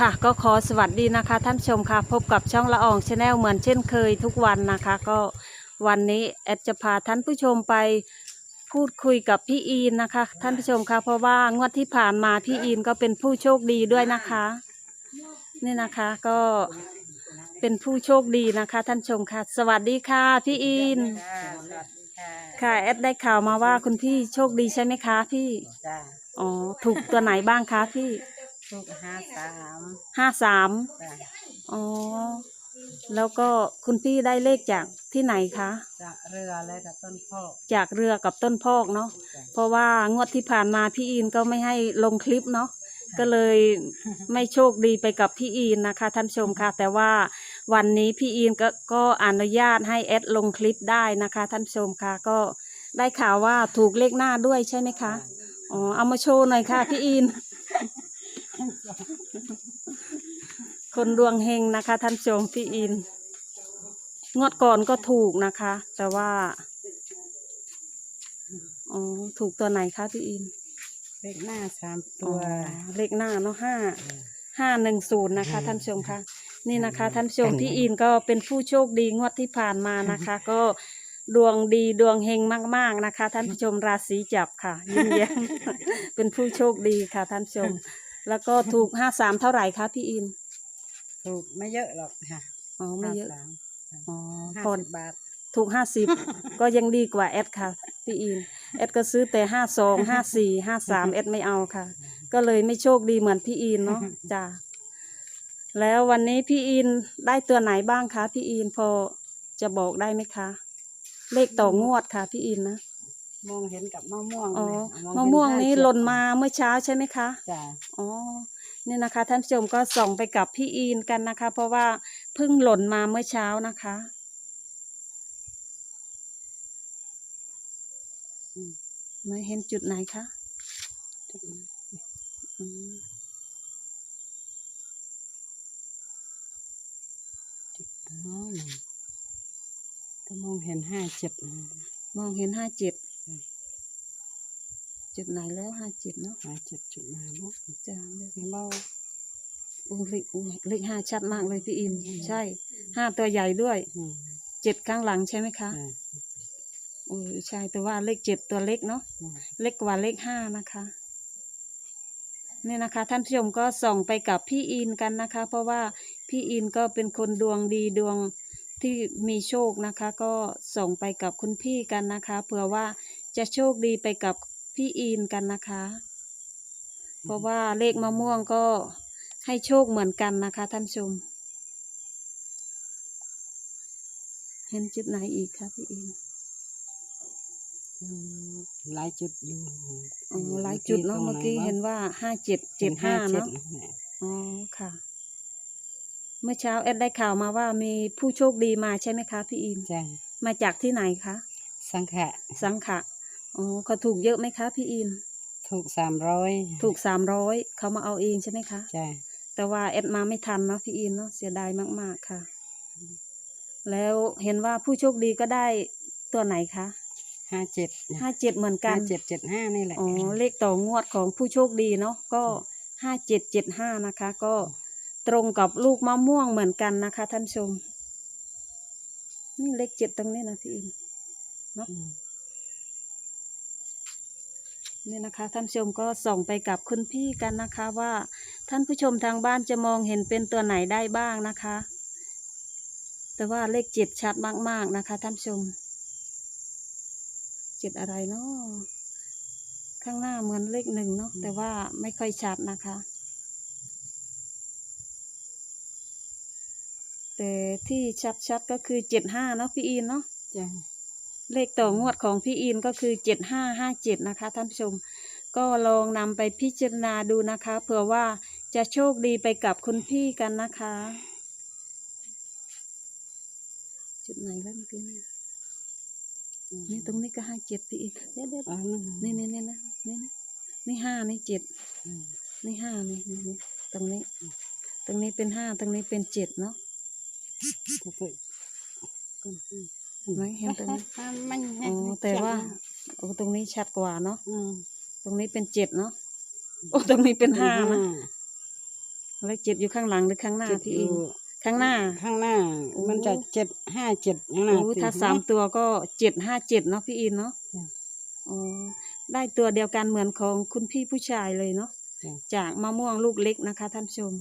ค่ะก็ขอสวัสดีนะคะ ท่านผู้ชมค่ะพบกับช่องละอองชาแนลเหมือนเช่นเคยทุกวันนะคะ ก็วันนี้แอดจะพาท่านผู้ชมไปพูดคุยกับพี่อีนนะคะ ท่านผู้ชมค่ะเพราะว่างวดที่ผ่านมาพี่อีนก็เป็นผู้โชคดีด้วยนะคะ นี่นะคะก็เป็นผู้โชคดีนะคะ ท่านผู้ชมค่ะ สวัสดีค่ะ พี่อีนค่ะสวัสดีค่ะค่ะแอดได้ข่าวมาว่าคุณพี่โชคดีใช่ไหมคะพี่จ้าอ๋อถูกตัวไหนบ้างคะพี่ ทุกห้าสามห้าสามจ้าอ๋อ แล้วก็คุณพี่ได้เลขจากที่ไหนคะ จากเรือและกับต้นโพกจากเรือกับต้นพอกเนาะ จ้ะเพราะว่างวดที่ผ่านมาพี่อีนก็ไม่ให้ลงคลิปเนาะ ก็เลยไม่โชคดีไปกับพี่อีนนะคะท่านผู้ชมค่ะ แต่ว่าวันนี้พี่อีนก็ก็อนุญาตให้แอดลงคลิปได้นะคะท่านผู้ชมค่ะ ก็ได้ข่าวว่าถูกเลขหน้าด้วยใช่ไหมคะ อ๋อ เอามาโชว์หน่อยค่ะพี่อีน คนดวงเฮงนะคะ ท่านผู้ชมพี่อิน งวดก่อนก็ถูกนะคะ แต่ว่าอ๋อถูกตัวไหนคะพี่อิน เลขหน้าสามอ๋ตัอวเลขหน้าเนาะห้าห้าหนึ่งศูนย์นะคะ ท่านผู้ชมคะนี่นะคะ ท่านผู้ชมพี่อินก็เป็นผู้โชคดีงวดที่ผ่านมานะคะ ก็ดวงดีดวงเฮงมาก ๆนะคะ ท่านผู้ชมราศีจับค่ะยิ้มแย้ม เป็นผู้โชคดีค่ะ ท่านผู้ชม แล้วก็ถูกห้าสามเท่าไหร่คะพี่อิน ถูกไม่เยอะหรอกค่ะอ๋อไม่เยอะห้าสามอ๋อห้าพอสิบบาท ถูกห้าสิบก็ยังดีกว่าแอดค่ะ พี่อิน แอดก็ซื้อแต่ห้าสองห้าสี่ห้าสามแอดไม่เอาค่ะ ก็เลยไม่โชคดีเหมือนพี่อินเนาะจ้าแล้ววันนี้พี่อินได้ตัวไหนบ้างคะพี่อินพอจะบอกได้ไหมคะ เลขต่องวดค่ะพี่อินนะ มองเห็นกับมะม่วงอ๋อเนี่ยมะเห็ม่วงห้นี้เจ็ดหล่นมาเมื่อเช้าใช่ไหมคะ จ้าอ๋อเนี่ยนะคะ ท่านผู้ชมก็ส่องไปกับพี่อินกันนะคะ เพราะว่าเพิ่งหล่นมาเมื่อเช้านะคะอืมไม่เห็นจุดไหนคะอืมอ๋อก็มองเห็นห้าเจ็ดนะ มองเห็นห้าเจ็ดอืม จุดไหนแล้วห้าเจ็ดเนาะห้าเจ็ดจุดมาเนาะจ้าเดี๋ยวเห็นเบาอู้เลขอู้เลขห้าชัดมากเลยพี่อินอืมใช่ห้าตัวใหญ่ด้วยอืมเจ็ดข้างหลังใช่ไหมคะอ่าโอ้ใช่แต่ว่าเลขเจ็ดตัวเล็กเนาะอืมเล็กกว่าเลขห้านะคะเนี่ยนะคะ ท่านผู้ชมก็ส่องไปกับพี่อินกันนะคะ เพราะว่าพี่อินก็เป็นคนดวงดีดวงที่มีโชคนะคะ ก็ส่งไปกับคุณพี่กันนะคะเผื่อว่าจะโชคดีไปกับ พี่อินกันนะคะ เพราะว่าเลขมะม่วงก็ให้โชคเหมือนกันนะคะ ท่านผู้ชม เห็นจุดไหนอีกคะพี่อินอืมหลายจุดอยู่อ๋อหลายจุดเนาะเมื่อกี้เห็นว่าห้าเจ็ดเจ็ดห้าเนาะอ๋อค่ะ เมื่อเช้าแอดได้ข่าวมาว่ามีผู้โชคดีมาใช่ไหมคะพี่อินจ้ามาจากที่ไหนคะ สังขะ สังขะ อ๋อเขาถูกเยอะไหมคะ พี่อิน ถูกสามร้อยถูกสามร้อยเขามาเอาเองใช่ไหมคะจ้าแต่ว่าแอดมาไม่ทันเนาะพี่อินเนาะเสียดายมาก ๆ ค่ะ แล้วเห็นว่าผู้โชคดีก็ได้ตัวไหนคะห้าเจ็ดห้าเจ็ดเหมือนกัห้านเจ็ดเจ็ดห้านี่แหละอ๋อเลขต่องวดของผู้โชคดีเนาะก็ห้าเจ็ดเจ็ดห้านะคะ ก็ตรงกับลูกมะม่วงเหมือนกันนะคะ ท่านผู้ชม นี่เลขเจ็ดตรงนี้นะพี่อินอืม นี่นะคะท่านผู้ชมก็ส่องไปกับคุณพี่กันนะคะว่าท่านผู้ชมทางบ้านจะมองเห็นเป็นตัวไหนได้บ้างนะคะ แต่ว่าเลขเจ็ดชัดมากๆนะคะท่านผู้ชมเจ็ดอะไรเนาะข้างหน้าเหมือนเลขหนึ่งเนาะแต่ว่าไม่ค่อยชัดนะคะ แต่ที่ชัดๆก็คือเจ็ดห้าเนาะพี่อินเนาะจ้า เลขต่องวดของพี่อินก็คือเจ็ดห้าห้าเจ็ดนะคะ ท่านผู้ชม ก็ลองนำไปพิจารณาดูนะคะ เผื่อว่าจะโชคดีไปกับคุณพี่กันนะคะ จุดไหนแล้วเมื่อกี้เนี่ยนี่ตรงนี้ก็ห้าเจ็ดพี่อินเดี๋ยวเดี๋ยวอ๋อนี่นี่นี่นะนี่นะนี่ห้านี่เจ็ดนี่ห้านี่นี่นี่ตรงนี้ ตรงนี้เป็นห้าตรงนี้เป็นเจ็ดเนาะ ไหมเห็นตรงนี้มันอ๋อแต่ว่าโอ้ตรงนี้ชัดกว่าเนาะอืมตรงนี้เป็นเจ็ดเนาะโอ้ตรงนี้เป็นห้านะเลขเจ็ดอยู่ข้างหลังหรือข้างหน้าเจ็ดพี่ออินยู่ข้างหน้า ข้างหน้าโอ้มันจะเจ็ดห้าเจ็ดข้างหน้าโอ้สิถ้าเห็นไหสามตัวก็เจ็ดห้าเจ็ดเนาะพี่อินเนาะจ้ะโอ้ได้ตัวเดียวกันเหมือนของคุณพี่ผู้ชายเลยเนาะจ้ะจากมะม่วงลูกเล็กนะคะท่านผู้ชม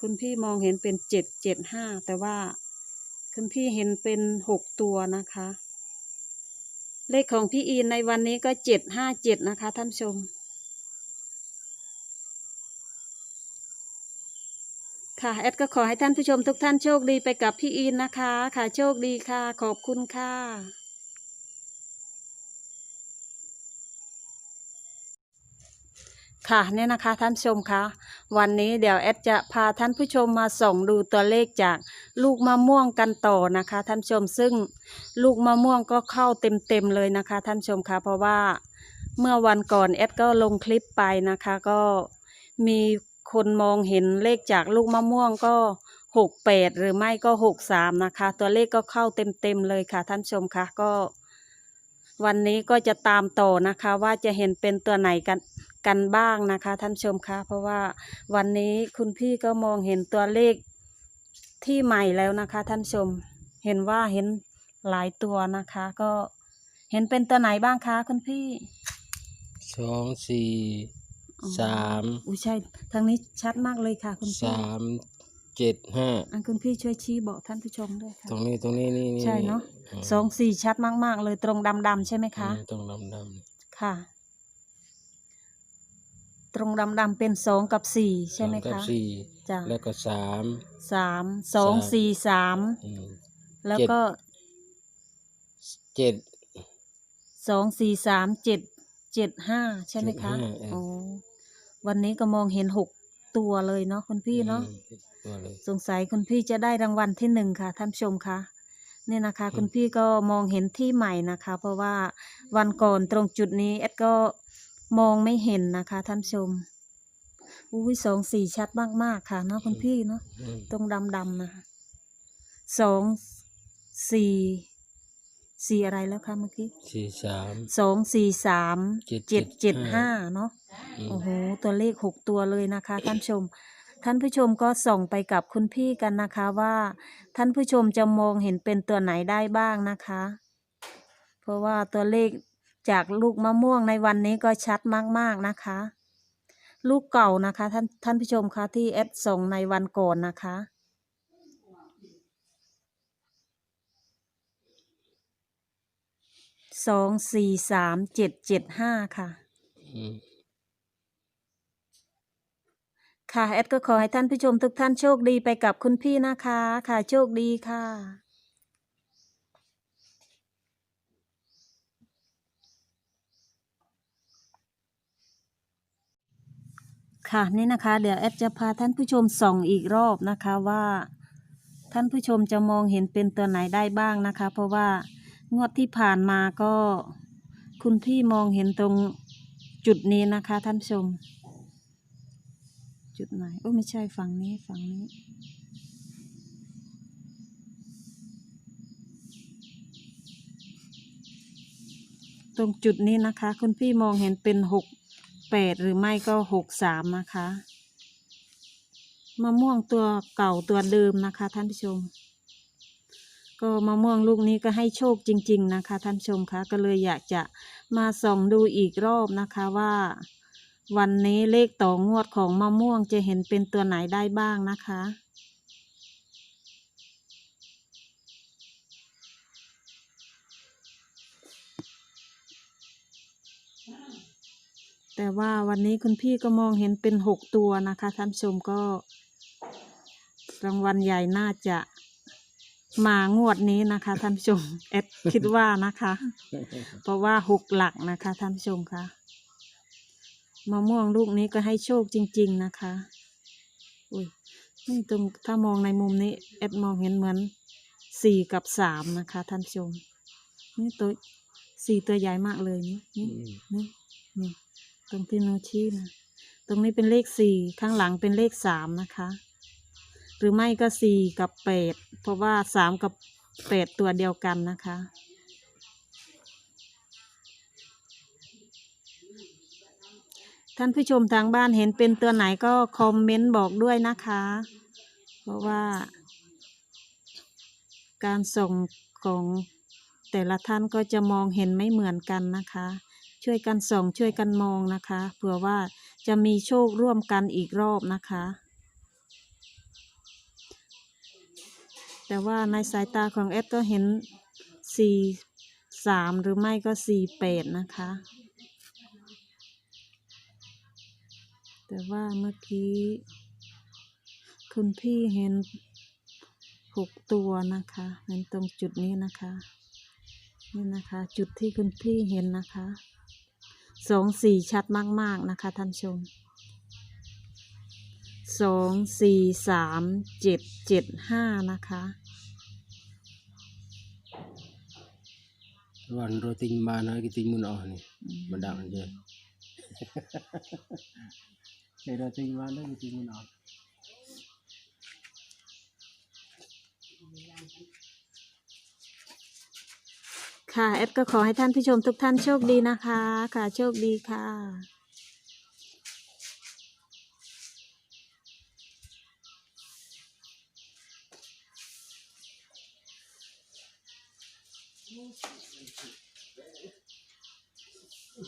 คุณพี่มองเห็นเป็นเจ็ดเจ็ดห้าแต่ว่า คุณพี่เห็นเป็นหกตัวนะคะ เลขของพี่อินในวันนี้ก็เจ็ดห้าเจ็ดนะคะท่านชม ค่ะแอดก็ขอให้ท่านผู้ชมทุกท่านโชคดีไปกับพี่อินนะคะ ค่ะโชคดีค่ะ ขอบคุณค่ะ ค่ะเนี่ยนะคะท่านผู้ชมคะวันนี้เดี๋ยวแอดจะพาท่านผู้ชมมาส่องดูตัวเลขจากลูกมะม่วงกันต่อนะคะท่านผู้ชมซึ่งลูกมะม่วงก็เข้าเต็มๆเลยนะคะท่านผู้ชมคะเพราะว่าเมื่อวันก่อนแอดก็ลงคลิปไปนะคะก็มีคนมองเห็นเลขจากลูกมะม่วงก็หกแปดหรือไม่ก็หกสามนะคะ ตัวเลขก็เข้าเต็มๆเลยค่ะท่านผู้ชมคะก็ วันนี้ก็จะตามต่อนะคะว่าจะเห็นเป็นตัวไหนกัน กันบ้างนะคะ ท่านผู้ชมคะเพราะว่าวันนี้คุณพี่ก็มองเห็นตัวเลขที่ใหม่แล้วนะคะ ท่านผู้ชมเห็นว่าเห็นหลายตัวนะคะ ก็เห็นเป็นตัวไหนบ้างคะคุณพี่สองสี่อ๋อสามอุ้ยใช่ทางนี้ชัดมากเลยค่ะ คุณพี่สามเจ็ดห้าอันคุณพี่ช่วยชี้บอกท่านผู้ชมด้วยค่ะตรงนี้ตรงนี้นี่นี่ใช่เนาะมสองสี่ชัดมากๆ เลยตรงดำๆใช่ไหมคะอืมตรงดำดำค่ะ ตรงดำๆเป็นสองกับสี่ใช่ไหมสองกับคะ สี่จ้ะ แล้วก็สาม สามสองสาม สี่สามอืมแล้วเจ็ดก็เจ็ด สองสี่สามเจ็ดเจ็ดห้าใช่ไหมคะเจ็ดห้าเออโอ้วันนี้ก็มองเห็นหกตัวเลยเนาะคุณพี่เนาะ อืมตัวเลย สงสัยคุณพี่จะได้รางวัลที่หนึ่งค่ะท่านผู้ชมคะเนี่ยนะคะอืมคุณพี่ก็มองเห็นที่ใหม่นะคะ เพราะว่าวันก่อนตรงจุดนี้เอ็ดก็ มองไม่เห็นนะคะท่านผู้ชมอุ้ยสองสี่ชัดมากๆค่ะเนาะคุณพี่เนาะอืมตรงดำดำๆนะคะสองสี่สี่อะไรแล้วคะเมื่อกี้สี่สามสองสี่สามเจ็ดเจ็ดเจ็ดห้าห้าเนาะอืมโอ้โหตัวเลขหกตัวเลยนะคะ ท่านผู้ชม ท่านผู้ชมก็ส่องไปกับคุณพี่กันนะคะว่า ท่านผู้ชมจะมองเห็นเป็นตัวไหนได้บ้างนะคะ เพราะว่าตัวเลข จากลูกมะม่วงในวันนี้ก็ชัดมากๆนะคะ ลูกเก่านะคะท่านท่านผู้ชมคะที่แอดส่งในวันก่อนนะคะ สองสี่สามเจ็ดเจ็ดห้าค่ะ ค่ะแอดก็ขอให้ท่านผู้ชมทุกท่านโชคดีไปกับคุณพี่นะคะ ค่ะโชคดีค่ะ ค่ะนี่นะคะ เดี๋ยวแอดจะพาท่านผู้ชมส่องอีกรอบนะคะว่า ท่านผู้ชมจะมองเห็นเป็นตัวไหนได้บ้างนะคะ เพราะว่างวดที่ผ่านมาก็ คุณพี่มองเห็นตรงจุดนี้นะคะ ท่านผู้ชม จุดไหนโอ้ไม่ใช่ฝั่งนี้ฝั่งนี้ตรงจุดนี้นะคะ คุณพี่มองเห็นเป็นหก แปดหรือไม่ก็หกสามนะคะมะม่วงตัวเก่าตัวเดิมนะคะ ท่านผู้ชม ก็มะม่วงลูกนี้ก็ให้โชคจริง ๆ นะคะ ท่านผู้ชมคะก็เลยอยากจะมาส่องดูอีกรอบนะคะว่า วันนี้เลขต่องวดของมะม่วงจะเห็นเป็นตัวไหนได้บ้างนะคะ แต่ว่าวันนี้คุณพี่ก็มองเห็นเป็นหกตัวนะคะท่านชมก็รางวัลใหญ่น่าจะมางวดนี้นะคะท่านชมแอดคิดว่านะคะ เพราะว่าหกหลักนะคะท่านชมคะมะม่วงลูกนี้ก็ให้โชคจริง ๆนะคะ อุ้ยนี่ตรงถ้ามองในมุมนี้แอดมองเห็นเหมือนสี่กับสามนะคะท่านชม นี่ตัวสี่ตัวใหญ่มากเลยนี่นี่นี่นี่ ตรงที่โนชี้นะตรงนี้เป็นเลขสี่ข้างหลังเป็นเลขสามนะคะ หรือไม่ก็สี่กับแปดเพราะว่าสามกับแปดตัวเดียวกันนะคะ ท่านผู้ชมทางบ้านเห็นเป็นตัวไหนก็คอมเมนต์บอกด้วยนะคะ เพราะว่า การส่งของแต่ละท่านก็จะมองเห็นไม่เหมือนกันนะคะ ช่วยกันส่องช่วยกันมองนะคะเผื่อว่าจะมีโชคร่วมกันอีกรอบนะคะ แต่ว่าในสายตาของแอดก็เห็นสี่สามหรือไม่ก็สี่แปดนะคะ แต่ว่าเมื่อกี้ คุณพี่เห็นหกตัวนะคะเห็นตรงจุดนี้นะคะนี่นะคะจุดที่คุณพี่เห็นนะคะ สองสี่ชัดมาก ๆ นะคะท่านผู้ชมสองสี่สามเจ็ดเจ็ดห้านะคะวันโรติงมานะกิติมุนออกนี่มันดังเยอะเดี๋ยวเราจะมาเรื่องจริงมันออก ค่ะแอดก็ขอให้ท่านผู้ชมทุกท่านโชคดีนะคะ ค่ะโชคดีค่ะ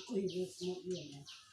คุยเรื่องสมุดเรื่องนะ